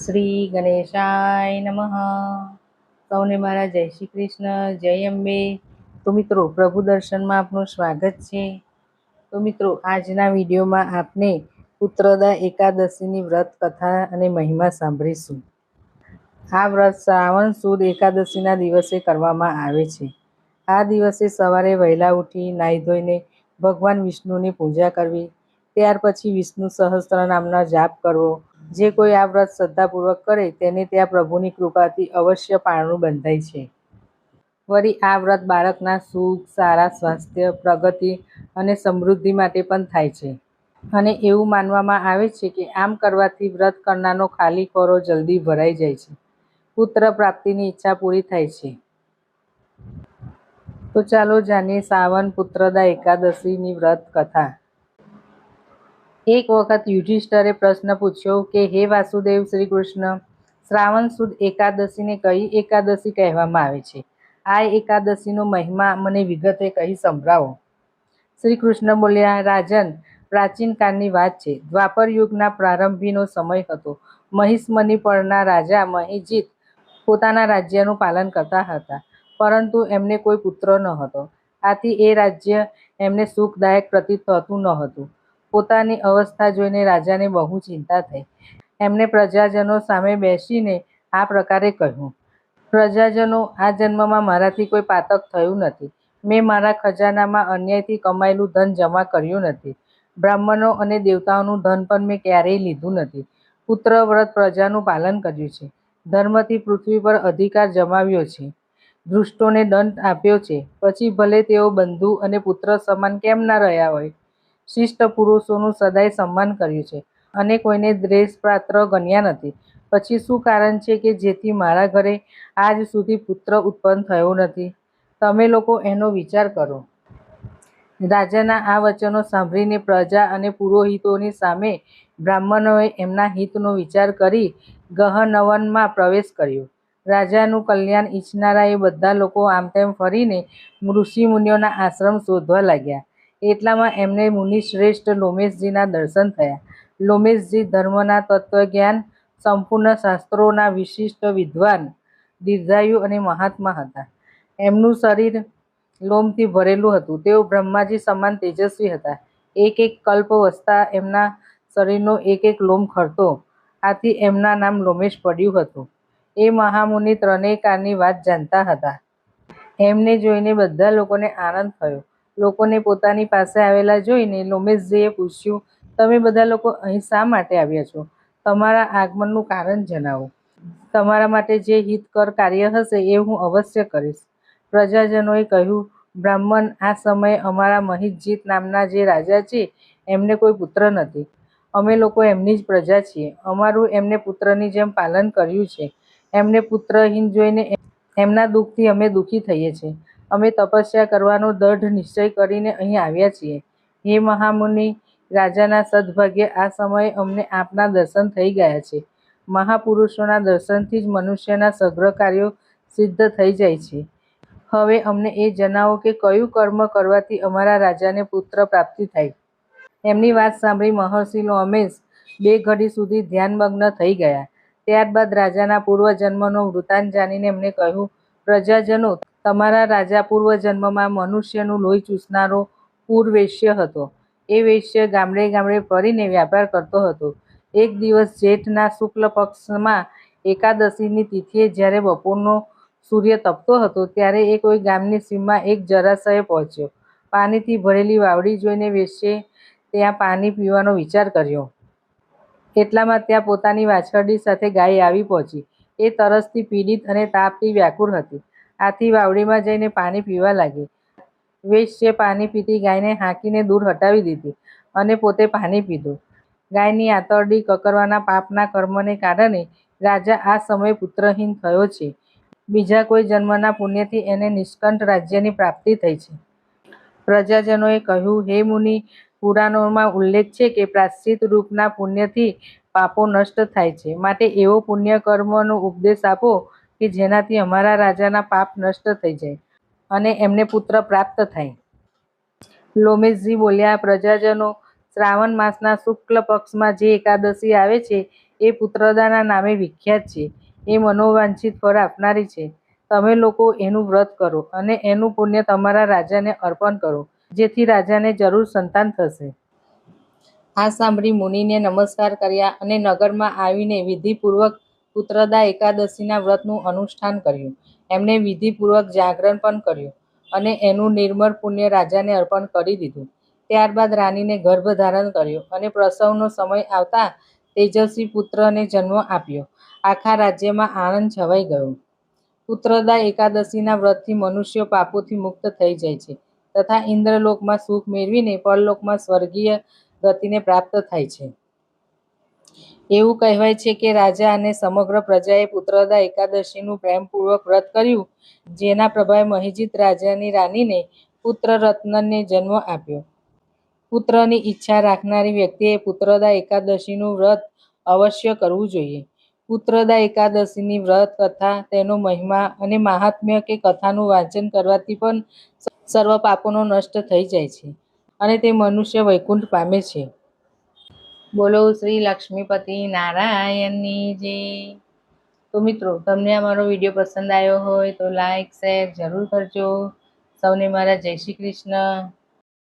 શ્રી ગણેશાય નમઃ. સૌને મારા જય શ્રી કૃષ્ણ, જય અંબે. તો મિત્રો, પ્રભુ દર્શનમાં આપનું સ્વાગત છે. તો મિત્રો, આજના વિડીયોમાં આપને પુત્રદા એકાદશીની વ્રત કથા અને મહિમા સાંભળીશું. આ વ્રત શ્રાવણ સુદ એકાદશીના દિવસે કરવામાં આવે છે. આ દિવસે સવારે વહેલા ઉઠી નાહી ધોઈને ભગવાન વિષ્ણુની પૂજા કરવી, ત્યાર પછી વિષ્ણુ સહસ્ત્ર નામનો જાપ કરવો જે કોઈ આ વ્રત શ્રદ્ધાપૂર્વક કરે તેને ત્યાં પ્રભુની કૃપાથી અવશ્ય પારણું બંધાય છે. વળી આ વ્રત બાળકના સુખ, સારા સ્વાસ્થ્ય, પ્રગતિ અને સમૃદ્ધિ માટે પણ થાય છે. અને એવું માનવામાં આવે છે કે આમ કરવાથી વ્રત કરનારનો ખાલી ખોરો જલ્દી ભરાઈ જાય છે. પુત્ર પ્રાપ્તિની ઈચ્છા પૂરી થાય છે. તો ચાલો જાણીએ સાવન પુત્રદા એકાદશીની વ્રત કથા. એક વખત યુધિષ્ઠરે પ્રશ્ન પૂછ્યો કે, હે વાસુદેવ શ્રી કૃષ્ણ, શ્રાવણ સુદ એકાદશીને કઈ એકાદશી કહેવામાં આવે છે? આ એકાદશીનો મહિમા મને વિગતે કહી સંભળાવો. શ્રી કૃષ્ણ બોલ્યા, રાજન, પ્રાચીન કાળની વાત છે. દ્વાપર યુગના પ્રારંભીનો સમય હતો. મહિષ્મની પરના રાજા મહિજીત પોતાના રાજ્યનું પાલન કરતા હતા, પરંતુ એમને કોઈ પુત્ર ન હતો આથી એ રાજ્ય એમને સુખદાયક પ્રતીત થતું ન હતું પોતાની અવસ્થા જોઈને રાજાને બહુ ચિંતા થઈ. એમને પ્રજાજનો સામે બેસીને આ પ્રકારે કહ્યું, પ્રજાજનો, આ જન્મમાં મારાથી કોઈ પાતક થયું નથી. મેં મારા ખજાનામાં અન્યાયથી કમાયેલું ધન જમા કર્યું નથી. બ્રાહ્મણો અને દેવતાઓનું ધન પણ મેં ક્યારેય લીધું નથી. પુત્ર વ્રત પ્રજાનું પાલન કર્યું છે. ધર્મથી પૃથ્વી પર અધિકાર જમાવ્યો છે. દુષ્ટોને દંડ આપ્યો છે. પછી ભલે તેઓ બંધુ અને પુત્ર સમાન કેમ ના રહ્યા હોય શિષ્ટ પુરુષોનું સદાય સન્માન કર્યું છે. અને કોઈને દ્વેષપાત્ર ગણ્યા નથી. પછી શું કારણ છે કે જેથી મારા ઘરે આજ સુધી પુત્ર ઉત્પન્ન થયો નથી? તમે લોકો એનો વિચાર કરો. રાજાના આ વચનો સાંભળીને પ્રજા અને પુરોહિતોની સામે બ્રાહ્મણોએ એમના હિતનો વિચાર કરી ગહનવનમાં પ્રવેશ કર્યો. રાજાનું કલ્યાણ ઈચ્છનારા એ બધા લોકો આમ તેમ ફરીને ઋષિ મુનિઓના આશ્રમ શોધવા લાગ્યા. એટલામાં એમને મુનિશ્રેષ્ઠ લોમેશજીના દર્શન થયા. લોમેશજી ધર્મના તત્વજ્ઞાન, સંપૂર્ણ શાસ્ત્રોના વિશિષ્ટ વિદ્વાન, દીર્ઘાયુ અને મહાત્મા હતા. એમનું શરીર લોમથી ભરેલું હતું. તેઓ બ્રહ્માજી સમાન તેજસ્વી હતા. એક એક કલ્પ વસતા એમના શરીરનો એક એક લોમ ખરતો. આથી એમના નામ લોમેશ પડ્યું હતું. એ મહામુનિ ત્રણેય કારની વાત જાણતા હતા. એમને જોઈને બધા લોકોને આનંદ થયો. લોકોને પોતાની પાસે આવેલા જોઈને લોમેશજીએ પૂછ્યું, તમે બધા લોકો અહીં શા માટે આવ્યા છો? તમારા આગમનનું કારણ જણાવો. તમારા માટે જે હિતકર કાર્ય હશે એ હું અવશ્ય કરીશ. પ્રજાજનોએ કહ્યું, બ્રાહ્મણ આ સમયે અમારા મહિતજીત નામના જે રાજા છે, એમને કોઈ પુત્ર નથી. અમે લોકો એમની જ પ્રજા છીએ. અમારું એમને પુત્રની જેમ પાલન કર્યું છે. એમને પુત્રહીન જોઈને એમના દુઃખથી અમે દુઃખી થઈએ છીએ. અમે તપસ્યા કરવાનો દૃઢ નિશ્ચય કરીને અહીં આવ્યા છીએ. હે મહામુનિ, રાજાના સદભાગ્ય આ સમયે અમને આપના દર્શન થઈ ગયા છે. મહાપુરુષોના દર્શનથી જ મનુષ્યના સગ્ર કાર્યો સિદ્ધ થઈ જાય છે. હવે અમને એ જણાવો કે કયું કર્મ કરવાથી અમારા રાજાને પુત્ર પ્રાપ્તિ થાય. એમની વાત સાંભળી મહર્ષિ અમેશ બે ઘડી સુધી ધ્યાનમગ્ન થઈ ગયા. ત્યારબાદ રાજાના પૂર્વજન્મનો વૃતાંત જાણીને એમને કહ્યું, પ્રજાજનો તમારા રાજા પૂર્વજન્મમાં મનુષ્યનું લોહી ચૂસનારો પૂરવેશ્ય હતો. એ વેશ્ય ગામડે ગામડે ફરીને વ્યાપાર કરતો હતો. એક દિવસ જેઠના શુક્લ પક્ષમાં એકાદશીની તિથિએ જ્યારે બપોરનો સૂર્ય તપતો હતો ત્યારે એ કોઈ ગામની સીમમાં એક જરાશય પહોંચ્યો. પાણીથી ભરેલી વાવડી જોઈને વેશ્યે ત્યાં પાણી પીવાનો વિચાર કર્યો. એટલામાં ત્યાં પોતાની વાછરડી સાથે ગાય આવી પહોંચી. એ તરસથી પીડિત અને તાપથી વ્યાકુળ હતી. આથી વાવડીમાં જઈને પાણી પીવા લાગી. વેશ્યે પાણી પીતી ગાયને હાંકીને દૂર હટાવી દીધી અને પોતે પાણી પીધું. ગાયની આંતરડી કકરવાના પાપના કર્મને કારણે રાજા આ સમયે પુત્રહીન થયો છે. બીજા કોઈ જન્મના પુણ્યથી એને નિષ્કંઠ રાજ્યની પ્રાપ્તિ થઈ છે. પ્રજાજનોએ કહ્યું, હે મુનિ, પુરાણોમાં ઉલ્લેખ છે કે પ્રાશ્ચિત રૂપના પુણ્યથી પાપો નષ્ટ થાય છે. માટે એવો પુણ્ય કર્મનો ઉપદેશ આપો કે જેનાથી અમારા રાજાના પાપ નષ્ટ થઈ જાય અને એમને પુત્ર પ્રાપ્ત થાય. લોમેશજી બોલ્યા, પ્રજાજનો, શ્રાવણ માસના શુક્લ પક્ષમાં જે એકાદશી આવે છે, એ પુત્રદાના નામે વિખ્યાત છે. એ મનોવાંછિત ફળ આપનારી છે. તમે લોકો એનું વ્રત કરો અને એનું પુણ્ય તમારા રાજાને અર્પણ કરો, જેથી રાજાને જરૂર સંતાન થશે. આ સાંભળી મુનિને નમસ્કાર કર્યા અને નગરમાં આવીને વિધિપૂર્વક પુત્રદા એકાદશીના વ્રતનું અનુષ્ઠાન કર્યું. એમણે વિધિપૂર્વક જાગરણ પણ કર્યું અને એનું નિર્મળ પુણ્ય રાજાને અર્પણ કરી દીધું. ત્યારબાદ રાનીને ગર્ભ ધારણ કર્યો અને પ્રસવનો સમય આવતા તેજસ્વી પુત્રને જન્મ આપ્યો. આખા રાજ્યમાં આનંદ છવાઈ ગયો. પુત્રદા એકાદશીના વ્રતથી મનુષ્યો પાપોથી મુક્ત થઈ જાય છે તથા ઇન્દ્રલોકમાં સુખ મેળવીને પરલોકમાં સ્વર્ગીય ગતિને પ્રાપ્ત થાય છે. એવું કહેવાય છે કે રાજા અને સમગ્ર પ્રજાએ પુત્રદા એકાદશીનું પ્રેમપૂર્વક વ્રત કર્યું, જેના પ્રભાવે મહિજીત રાજાની રાનીને પુત્ર રત્નને જન્મ આપ્યો. પુત્રની ઈચ્છા રાખનારી વ્યક્તિએ પુત્રદા એકાદશીનું વ્રત અવશ્ય કરવું જોઈએ. પુત્રદા એકાદશીની વ્રત કથા, તેનો મહિમા અને મહાત્મ્ય કે કથાનું વાંચન કરવાથી પણ સર્વ પાપોનો નષ્ટ થઈ જાય છે અને તે મનુષ્ય વૈકુંઠ પામે છે. બોલો શ્રી લક્ષ્મીપતિ નારાયણની જય તો મિત્રો, તમને અમારો વીડિયો પસંદ આવ્યો હોય તો લાઈક, શેર જરૂર કરજો. સૌને મારા જય શ્રી કૃષ્ણ.